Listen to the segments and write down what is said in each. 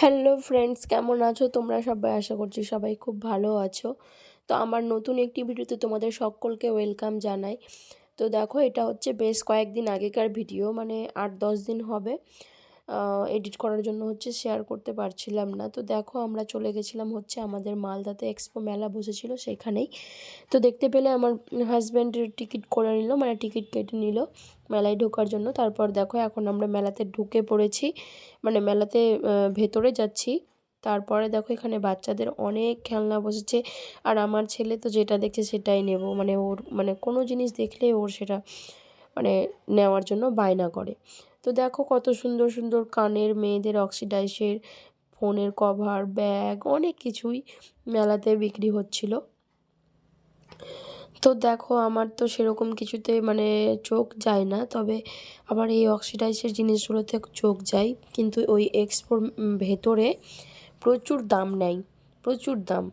Hello friends কেমন আছো? তোমরা সবাই আশা করছি সবাই খুব ভালো আছো। তো আমার নতুন একটি ভিডিওতে তোমাদের সকলকে ওয়েলকাম জানাই। তো দেখো, এটা হচ্ছে বেশ কয়েকদিন আগেকার ভিডিও মানে আট দশ দিন হবে। এডিট করার জন্য হচ্ছে শেয়ার করতে পারছিলাম না। তো দেখো আমরা চলে গেছিলাম হচ্ছে আমাদের মালদাতে এক্সপো মেলা বসেছিল সেখানেই। তো দেখতে পেলে আমার হাজব্যান্ডের টিকিট করে নিল মানে টিকিট কেটে নিল মেলায় ঢোকার জন্য। তারপর দেখো এখন আমরা মেলাতে ঢুকে পড়েছি মানে মেলাতে ভেতরে যাচ্ছি। তারপরে দেখো এখানে বাচ্চাদের অনেক খেলনা বসেছে, আর আমার ছেলে তো যেটা দেখছে সেটাই নেব। মানে ওর মানে কোনো জিনিস দেখলে ওর সেটা মানে নেওয়ার জন্য বায়না করে। তো দেখো কত সুন্দর সুন্দর কানের মেয়েদের অক্সিডাইসের ফোনের কভার ব্যাগ অনেক কিছুই মেলাতে বিক্রি হচ্ছিল। তো দেখো আমার তো সেরকম কিছুতে মানে চোখ যায় না, তবে আমার এই অক্সিডাইজের জিনিসগুলোতে চোখ যায়। কিন্তু ওই এক্সপোর ভেতরে প্রচুর দাম নেয়, প্রচুর দাম।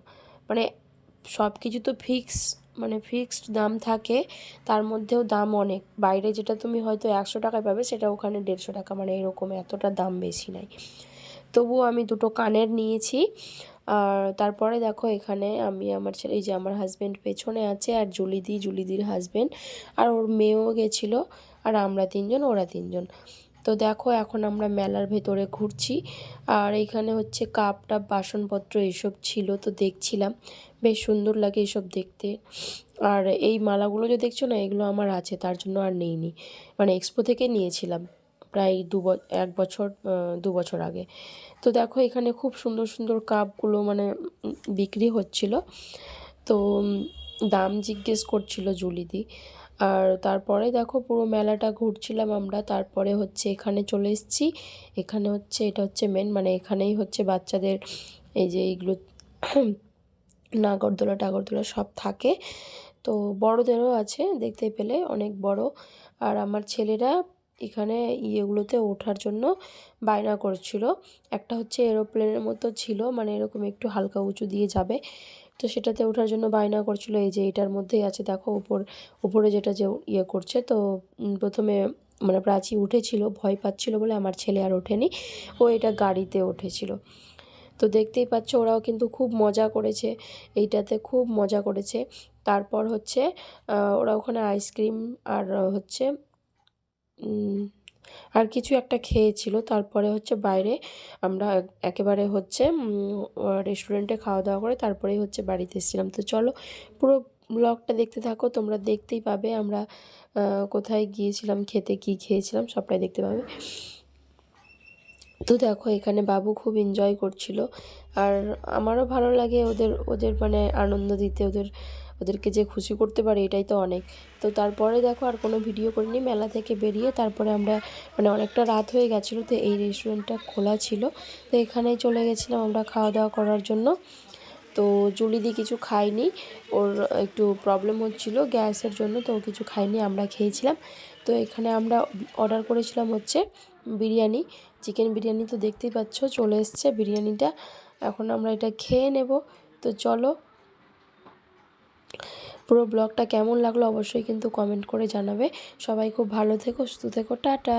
মানে সব কিছু তো ফিক্স মানে ফিক্সড দাম থাকে, তার মধ্যেও দাম অনেক। বাইরে যেটা তুমি হয়তো একশো টাকায় পাবে, সেটা ওখানে দেড়শো টাকা মানে এরকম এতটা দাম বেশি নাই। তবুও আমি দুটো কানের নিয়েছি। আর তারপরে দেখো এখানে আমি আমার ছেলে, এই যে আমার হাজব্যান্ড পেছনে আছে, আর জুলিদি, জুলিদির হাজব্যান্ড আর ওর মেয়েও গেছিল, আর আমরা তিনজন, ওরা তিনজন। তো দেখো এখন আমরা মেলার ভেতরে ঘুরছি। আর এইখানে হচ্ছে কাপ টাপ, বাসনপত্র এসব ছিল তো দেখছিলাম। বেশ সুন্দর লাগে এসব দেখতে। আর এই মালাগুলো যে দেখছ না, এগুলো আমার আছে, তার জন্য আর নেইনি। মানে এক্সপো থেকে নিয়েছিলাম প্রায় দু এক বছর দু বছর আগে। তো দেখো এখানে খুব সুন্দর সুন্দর কাপগুলো মানে বিক্রি হচ্ছিল। তো দাম জিজ্ঞেস করছিল জুলিদি। আর তারপরে দেখো পুরো মেলাটা ঘুরছিলাম আমরা। তারপরে হচ্ছে এখানে চলে এসেছি। এখানে হচ্ছে, এটা হচ্ছে মেন মানে এখানেই হচ্ছে বাচ্চাদের এই যে এইগুলো নাগরদোলা টাগরদোলা সব থাকে। তো বড়দেরও আছে, দেখতে পেলে অনেক বড়। আর আমার ছেলেরা এখানে ইয়েগুলোতে ওঠার জন্য বায়না করছিল। একটা হচ্ছে এরোপ্লেনের মতো ছিল মানে এরকম একটু হালকা উঁচু দিয়ে যাবে। তো সেটাতে ওঠার জন্য বায়না করছিল, এই যে এটার মধ্যেই আছে, দেখো উপর উপরে যেটা যে ইয়ে করছে। তো প্রথমে মানে প্রাচী উঠেছিল, ভয় পাচ্ছিল বলে আমার ছেলে আর ওঠেনি, ও এটা গাড়িতে উঠেছিল। তো দেখতেই পাচ্ছ ওরাও কিন্তু খুব মজা করেছে, এইটাতে খুব মজা করেছে। তারপর হচ্ছে ওরা ওখানে আইসক্রিম আর হচ্ছে আর কিছু একটা খেয়েছিল। তারপরে হচ্ছে বাইরে আমরা একেবারে হচ্ছে রেস্টুরেন্টে খাওয়া দাওয়া করে তারপরেই হচ্ছে বাড়িতে এসেছিলাম। তো চলো পুরো ব্লগটা দেখতে থাকো, তোমরা দেখতেই পাবে আমরা কোথায় গিয়েছিলাম, খেতে কি খেয়েছিলাম, সবটাই দেখতে পাবে। তো দেখো, এখানে বাবু খুব এনজয় করছিল। আর আমারও ভালো লাগে ওদের ওদের মানে আনন্দ দিতে, ওদের ওদেরকে যে খুশি করতে পারে এটাই তো অনেক। তো তারপরে দেখো আর কোনো ভিডিও করিনি, মেলা থেকে বেরিয়ে তারপরে আমরা মানে অনেকটা রাত হয়ে গেছিল তো এই রেস্টুরেন্টটা খোলা ছিল। তো এখানেই চলে গেছিলাম আমরা খাওয়া দাওয়া করার জন্য। তো জুলিদি কিছু খাইনি ওর একটু প্রবলেম হচ্ছিল গ্যাসের জন্য তো কিছু খাইনি আমরা খেয়েছিলাম। তো এখানে আমরা অর্ডার করেছিলাম হচ্ছে বিরিয়ানি চিকেন বিরিয়ানি তো দেখতেই পাচ্ছ চলে এসছে বিরিয়ানিটা। এখন আমরা এটা খেয়ে নেব। তো চলো পুরো ব্লগটা কেমন লাগল অবশ্যই কিন্তু কমেন্ট করে জানাবে। সবাই খুব ভালো থেকো, সুস্থ থেকো, টাটা।